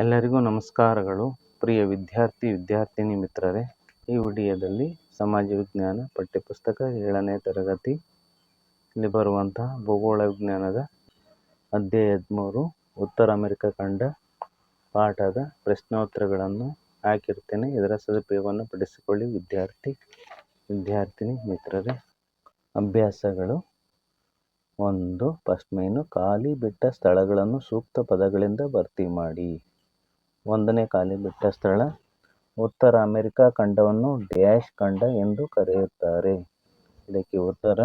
ಎಲ್ಲರಿಗೂ ನಮಸ್ಕಾರಗಳು. ಪ್ರಿಯ ವಿದ್ಯಾರ್ಥಿ, ವಿದ್ಯಾರ್ಥಿನಿ ಮಿತ್ರರೇ, ಈ ವಿಡಿಯೋದಲ್ಲಿ ಸಮಾಜ ವಿಜ್ಞಾನ ಪಠ್ಯಪುಸ್ತಕ ಏಳನೇ ತರಗತಿ ಇಲ್ಲಿ ಬರುವಂತಹ ಭೂಗೋಳ ವಿಜ್ಞಾನದ ಅಧ್ಯಾಯ ಹದಿಮೂರು, ಉತ್ತರ ಅಮೆರಿಕ ಖಂಡ ಪಾಠದ ಪ್ರಶ್ನೋತ್ತರಗಳನ್ನು ಹಾಕಿರ್ತೇನೆ. ಇದರ ಸದುಪಯೋಗವನ್ನು ಪಡಿಸಿಕೊಳ್ಳಿ ವಿದ್ಯಾರ್ಥಿ, ವಿದ್ಯಾರ್ಥಿನಿ ಮಿತ್ರರೇ. ಅಭ್ಯಾಸಗಳು. ಒಂದು, ಫಸ್ಟ್ ಮೇನು, ಖಾಲಿ ಬಿಟ್ಟ ಸ್ಥಳಗಳನ್ನು ಸೂಕ್ತ ಪದಗಳಿಂದ ಭರ್ತಿ ಮಾಡಿ. ಒಂದನೇ ಖಾಲಿ ಬಿಟ್ಟ ಸ್ಥಳ. ಉತ್ತರ ಅಮೆರಿಕ ಖಂಡವನ್ನು ಡ್ಯಾಶ್ ಖಂಡ ಎಂದು ಕರೆಯುತ್ತಾರೆ. ಇದಕ್ಕೆ ಉತ್ತರ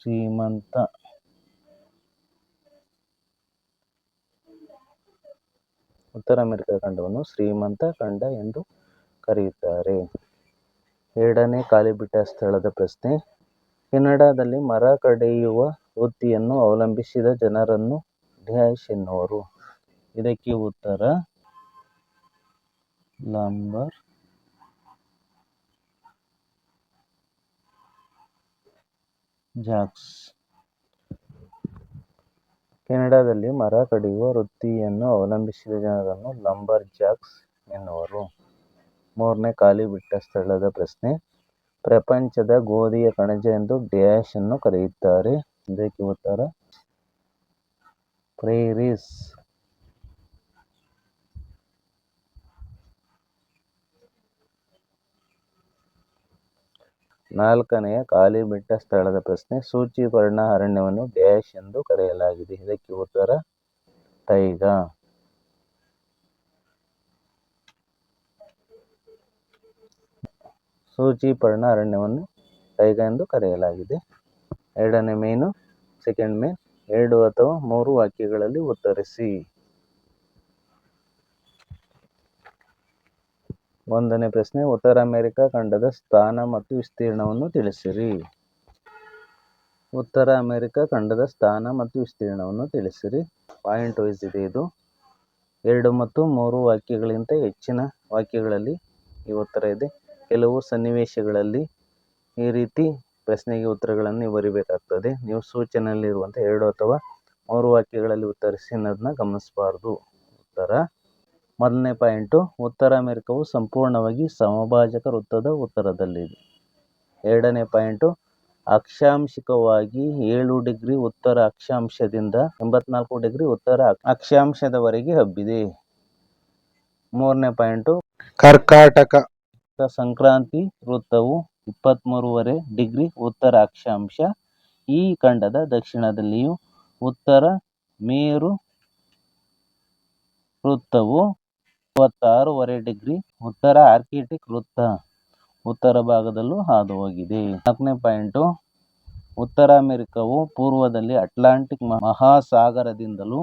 ಶ್ರೀಮಂತ ಉತ್ತರ ಅಮೆರಿಕ ಖಂಡವನ್ನು ಶ್ರೀಮಂತ ಖಂಡ ಎಂದು ಕರೆಯುತ್ತಾರೆ. ಎರಡನೇ ಖಾಲಿ ಬಿಟ್ಟ ಸ್ಥಳದ ಪ್ರಶ್ನೆ, ಕೆನಡಾದಲ್ಲಿ ಮರ ಕಡಿಯುವ ವೃತ್ತಿಯನ್ನು ಅವಲಂಬಿಸಿದ ಜನರನ್ನು ಡ್ಯಾಶ್ ಎನ್ನುವರು ಇದಕ್ಕೆ ಉತ್ತರ ನಂಬರ್ ಜಾಕ್ಸ್. ಕೆನಡಾದಲ್ಲಿ ಮರ ಕಡಿಯುವ ವೃತ್ತಿಯನ್ನು ಅವಲಂಬಿಸಿದ ಜನರನ್ನು ಲಂಬರ್ ಜಾಕ್ಸ್ ಎನ್ನುವರು. ಮೂರನೇ ಖಾಲಿ ಬಿಟ್ಟ ಸ್ಥಳದ ಪ್ರಶ್ನೆ, ಪ್ರಪಂಚದ ಗೋಧಿಯ ಕಣಜ ಎಂದು ಡ್ಯಾಶ್ ಅನ್ನು ಕರೆಯುತ್ತಾರೆ. ಇದಕ್ಕೆ ಉತ್ತರ ಪ್ರೇರಿಸ್ ನಾಲ್ಕನೆಯ ಖಾಲಿ ಬಿಟ್ಟ ಸ್ಥಳದ ಪ್ರಶ್ನೆ ಸೂಚಿಪರ್ಣ ಅರಣ್ಯವನ್ನು ಡ್ಯಾಶ್ ಎಂದು ಕರೆಯಲಾಗಿದೆ. ಇದಕ್ಕೆ ಉತ್ತರ ಟೈಗಾ ಸೂಚಿಪರ್ಣ ಅರಣ್ಯವನ್ನು ಟೈಗಾ ಎಂದು ಕರೆಯಲಾಗಿದೆ. ಎರಡನೇ ಮೇನು ಸೆಕೆಂಡ್ ಮೇನ್ ಎರಡು ಅಥವಾ ಮೂರು ವಾಕ್ಯಗಳಲ್ಲಿ ಉತ್ತರಿಸಿ. ಒಂದನೇ ಪ್ರಶ್ನೆ, ಉತ್ತರ ಅಮೆರಿಕ ಖಂಡದ ಸ್ಥಾನ ಮತ್ತು ವಿಸ್ತೀರ್ಣವನ್ನು ತಿಳಿಸಿರಿ. ಉತ್ತರ ಅಮೆರಿಕ ಖಂಡದ ಸ್ಥಾನ ಮತ್ತು ವಿಸ್ತೀರ್ಣವನ್ನು ತಿಳಿಸಿರಿ. ಪಾಯಿಂಟ್ ವೈಸ್ ಇದೆ ಇದು. ಎರಡು ಮತ್ತು ಮೂರು ವಾಕ್ಯಗಳಿಗಿಂತ ಹೆಚ್ಚಿನ ವಾಕ್ಯಗಳಲ್ಲಿ ಈ ಉತ್ತರ ಇದೆ. ಕೆಲವು ಸನ್ನಿವೇಶಗಳಲ್ಲಿ ಈ ರೀತಿ ಪ್ರಶ್ನೆಗೆ ಉತ್ತರಗಳನ್ನು ಬರಿಬೇಕಾಗ್ತದೆ. ನೀವು ಸೂಚನೆಯಲ್ಲಿರುವಂಥ ಎರಡು ಅಥವಾ ಮೂರು ವಾಕ್ಯಗಳಲ್ಲಿ ಉತ್ತರಿಸಿ ಅನ್ನೋದನ್ನ ಗಮನಿಸಬಾರ್ದು. ಉತ್ತರ. ಮೊದಲನೇ ಪಾಯಿಂಟು ಉತ್ತರ ಅಮೆರಿಕವು ಸಂಪೂರ್ಣವಾಗಿ ಸಮಭಾಜಕ ವೃತ್ತದ ಉತ್ತರದಲ್ಲಿದೆ. ಎರಡನೇ ಪಾಯಿಂಟು ಅಕ್ಷಾಂಶಿಕವಾಗಿ ಏಳು ಡಿಗ್ರಿ ಉತ್ತರ ಅಕ್ಷಾಂಶದಿಂದ ಎಂಬತ್ನಾಲ್ಕು ಡಿಗ್ರಿ ಉತ್ತರ ಅಕ್ಷಾಂಶದವರೆಗೆ ಹಬ್ಬಿದೆ. ಮೂರನೇ ಪಾಯಿಂಟು ಕರ್ಕಾಟಕ ಸಂಕ್ರಾಂತಿ ವೃತ್ತವು ಇಪ್ಪತ್ತ್ಮೂರುವರೆ ಡಿಗ್ರಿ ಉತ್ತರ ಅಕ್ಷಾಂಶ ಈ ಖಂಡದ ದಕ್ಷಿಣದಲ್ಲಿಯೂ ಉತ್ತರ ಮೇರು ವೃತ್ತವು ಇಪ್ಪತ್ತಾರೂವರೆ ಡಿಗ್ರಿ ಉತ್ತರ ಆರ್ಕಿಟಿಕ್ ವೃತ್ತ ಉತ್ತರ ಭಾಗದಲ್ಲೂ ಹಾದು ಹೋಗಿದೆ ನಾಲ್ಕನೇ ಪಾಯಿಂಟು, ಉತ್ತರ ಅಮೆರಿಕವು ಪೂರ್ವದಲ್ಲಿ ಅಟ್ಲಾಂಟಿಕ್ ಮಹಾಸಾಗರದಿಂದಲೂ,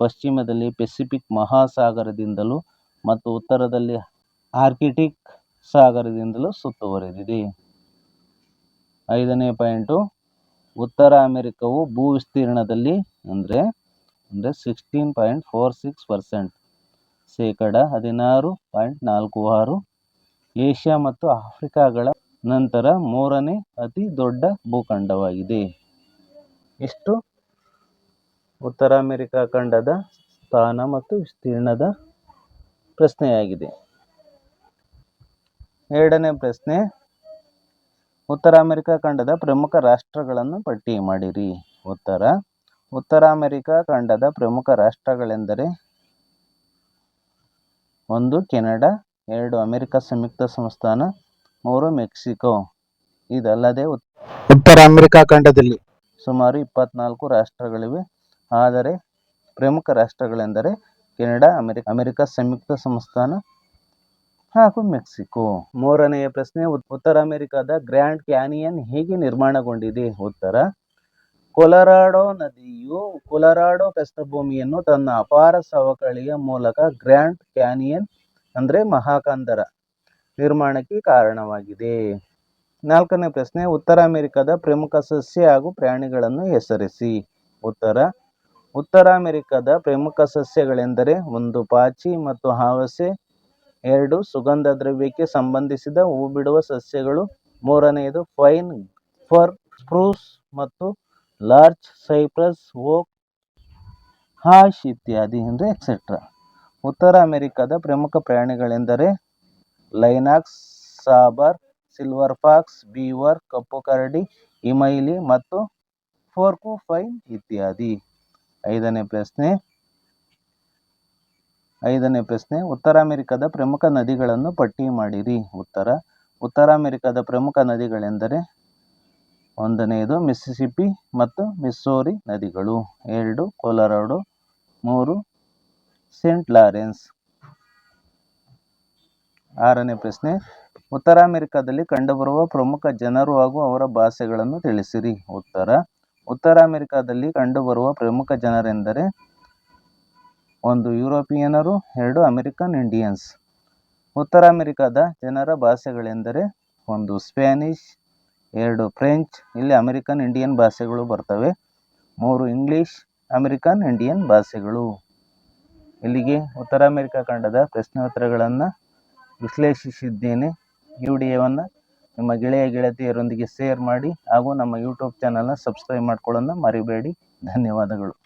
ಪಶ್ಚಿಮದಲ್ಲಿ ಪೆಸಿಫಿಕ್ ಮಹಾಸಾಗರದಿಂದಲೂ ಮತ್ತು ಉತ್ತರದಲ್ಲಿ ಆರ್ಕಿಟಿಕ್ ಸಾಗರದಿಂದಲೂ ಸುತ್ತುವರೆದಿದೆ. ಐದನೇ ಪಾಯಿಂಟು, ಉತ್ತರ ಅಮೆರಿಕವು ಭೂ ವಿಸ್ತೀರ್ಣದಲ್ಲಿ ಅಂದರೆ ಅಂದರೆ sixteen point four six percent ಶೇಕಡ ಹದಿನಾರು ಪಾಯಿಂಟ್ ನಾಲ್ಕು ಆರು, ಏಷ್ಯಾ ಮತ್ತು ಆಫ್ರಿಕಾಗಳ ನಂತರ ಮೂರನೇ ಅತಿ ದೊಡ್ಡ ಭೂಖಂಡವಾಗಿದೆ. ಇಷ್ಟು. ಉತ್ತರ ಅಮೆರಿಕ ಖಂಡದ ಸ್ಥಾನ ಮತ್ತು ವಿಸ್ತೀರ್ಣದ ಪ್ರಶ್ನೆಯಾಗಿದೆ. ಎರಡನೇ ಪ್ರಶ್ನೆ ಉತ್ತರ ಅಮೆರಿಕ ಖಂಡದ ಪ್ರಮುಖ ರಾಷ್ಟ್ರಗಳನ್ನು ಪಟ್ಟಿ ಮಾಡಿರಿ. ಉತ್ತರ. ಉತ್ತರ ಅಮೆರಿಕ ಖಂಡದ ಪ್ರಮುಖ ರಾಷ್ಟ್ರಗಳೆಂದರೆ ಒಂದು ಕೆನಡಾ ಎರಡು ಅಮೆರಿಕ ಸಂಯುಕ್ತ ಸಂಸ್ಥಾನ ಮೂರು ಮೆಕ್ಸಿಕೋ. ಇದಲ್ಲದೆ ಉತ್ತರ ಅಮೆರಿಕ ಖಂಡದಲ್ಲಿ ಸುಮಾರು ಇಪ್ಪತ್ನಾಲ್ಕು ರಾಷ್ಟ್ರಗಳಿವೆ. ಆದರೆ ಪ್ರಮುಖ ರಾಷ್ಟ್ರಗಳೆಂದರೆ ಕೆನಡಾ ಅಮೆರಿಕ ಅಮೆರಿಕ ಸಂಯುಕ್ತ ಸಂಸ್ಥಾನ ಹಾಗೂ ಮೆಕ್ಸಿಕೋ. ಮೂರನೆಯ ಪ್ರಶ್ನೆ ಉತ್ತರ ಅಮೆರಿಕದ ಗ್ರ್ಯಾಂಡ್ ಕ್ಯಾನಿಯನ್ ಹೇಗೆ ನಿರ್ಮಾಣಗೊಂಡಿದೆ? ಉತ್ತರ, ಕೊಲರಾಡೋ ನದಿಯು ಕೊಲರಾಡೋ ಪ್ರಸ್ಥಭೂಮಿಯನ್ನು ತನ್ನ ಅಪಾರ ಸವಕಳಿಯ ಮೂಲಕ ಗ್ರ್ಯಾಂಡ್ ಕ್ಯಾನಿಯನ್, ಅಂದರೆ ಮಹಾಕಂದರ, ನಿರ್ಮಾಣಕ್ಕೆ ಕಾರಣವಾಗಿದೆ. ನಾಲ್ಕನೇ ಪ್ರಶ್ನೆ, ಉತ್ತರ ಅಮೆರಿಕದ ಪ್ರಮುಖ ಸಸ್ಯ ಹಾಗೂ ಪ್ರಾಣಿಗಳನ್ನು ಹೆಸರಿಸಿ. ಉತ್ತರ ಉತ್ತರ ಅಮೆರಿಕದ ಪ್ರಮುಖ ಸಸ್ಯಗಳೆಂದರೆ ಒಂದು ಪಾಚಿ ಮತ್ತು ಹಾವಸೆ ಎರಡು ಸುಗಂಧ ದ್ರವ್ಯಕ್ಕೆ ಸಂಬಂಧಿಸಿದ ಹೂ ಬಿಡುವ ಸಸ್ಯಗಳು. ಮೂರನೆಯದು ಫೈನ್, ಫರ್, ಸ್ಪ್ರೂಸ್ ಮತ್ತು ಲಾರ್ಜ್ ಸೈಪ್ರಸ್, ಓಕ್, ಹಾಶ್ ಇತ್ಯಾದಿ ಅಂದರೆ ಎಕ್ಸೆಟ್ರಾ ಉತ್ತರ ಅಮೆರಿಕದ ಪ್ರಮುಖ ಪ್ರಾಣಿಗಳೆಂದರೆ lynx, sable, silver fox, beaver, ಕಪ್ಪು ಕರಡಿ, ಇಮೈಲಿ ಮತ್ತು ಫೋರ್ಕು ಫೈನ್ ಇತ್ಯಾದಿ. ಐದನೇ ಪ್ರಶ್ನೆ ಐದನೇ ಪ್ರಶ್ನೆ, ಉತ್ತರ ಅಮೆರಿಕದ ಪ್ರಮುಖ ನದಿಗಳನ್ನು ಪಟ್ಟಿ ಮಾಡಿರಿ. ಉತ್ತರ ಉತ್ತರ ಅಮೆರಿಕದ ಪ್ರಮುಖ ನದಿಗಳೆಂದರೆ ಒಂದನೆಯದು ಮಿಸ್ಸಿಸಿಪಿ ಮತ್ತು ಮಿಸ್ಸೋರಿ ನದಿಗಳು. ಎರಡು, ಕೊಲರಾಡೋ. ಮೂರು, ಸೇಂಟ್ ಲಾರೆನ್ಸ್. ಆರನೇ ಪ್ರಶ್ನೆ, ಉತ್ತರ ಅಮೆರಿಕದಲ್ಲಿ ಕಂಡುಬರುವ ಪ್ರಮುಖ ಜನರು ಹಾಗೂ ಅವರ ಭಾಷೆಗಳನ್ನು ತಿಳಿಸಿರಿ. ಉತ್ತರ ಉತ್ತರ ಅಮೆರಿಕದಲ್ಲಿ ಕಂಡುಬರುವ ಪ್ರಮುಖ ಜನರೆಂದರೆ ಒಂದು ಯುರೋಪಿಯನರು, ಎರಡು ಅಮೆರಿಕನ್ ಇಂಡಿಯನ್ಸ್. ಉತ್ತರ ಅಮೆರಿಕದ ಜನರ ಭಾಷೆಗಳೆಂದರೆ ಒಂದು ಸ್ಪ್ಯಾನಿಷ್, ಎರಡು ಫ್ರೆಂಚ್, ಇಲ್ಲಿ ಅಮೆರಿಕನ್ ಇಂಡಿಯನ್ ಭಾಷೆಗಳು ಬರ್ತವೆ. ಮೂರು ಇಂಗ್ಲೀಷ್, ಅಮೆರಿಕನ್ ಇಂಡಿಯನ್ ಭಾಷೆಗಳು. ಇಲ್ಲಿಗೆ ಉತ್ತರ ಅಮೆರಿಕ ಖಂಡದ ಪ್ರಶ್ನೋತ್ತರಗಳನ್ನು ವಿಶ್ಲೇಷಿಸಿದ್ದೇನೆ. ಈ ವಿಡಿಯೋವನ್ನು ನಿಮ್ಮ ಗೆಳೆಯ ಗೆಳತಿಯರೊಂದಿಗೆ ಶೇರ್ ಮಾಡಿ ಹಾಗೂ ನಮ್ಮ ಯೂಟ್ಯೂಬ್ ಚಾನಲ್ನ ಸಬ್ಸ್ಕ್ರೈಬ್ ಮಾಡ್ಕೊಳ್ಳೋದನ್ನ ಮರಿಬೇಡಿ. ಧನ್ಯವಾದಗಳು.